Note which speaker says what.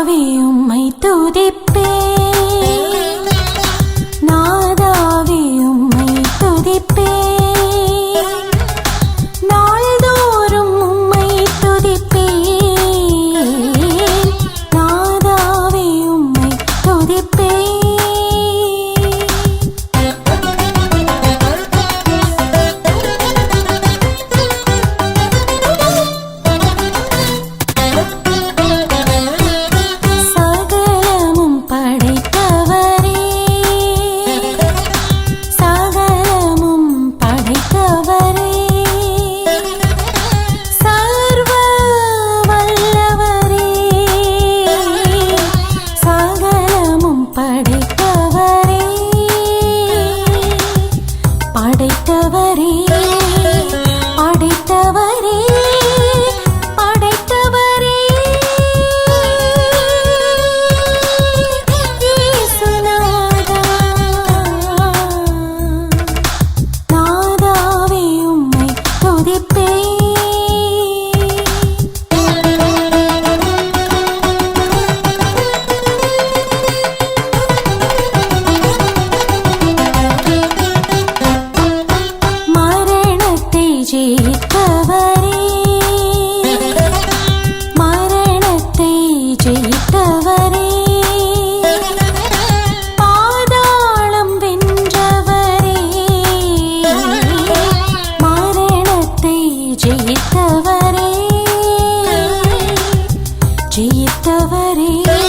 Speaker 1: நாதாவே உம்மை துதிப்பே ചിരിപ്പേ മരണത്തെ ജയിക്കും. ready.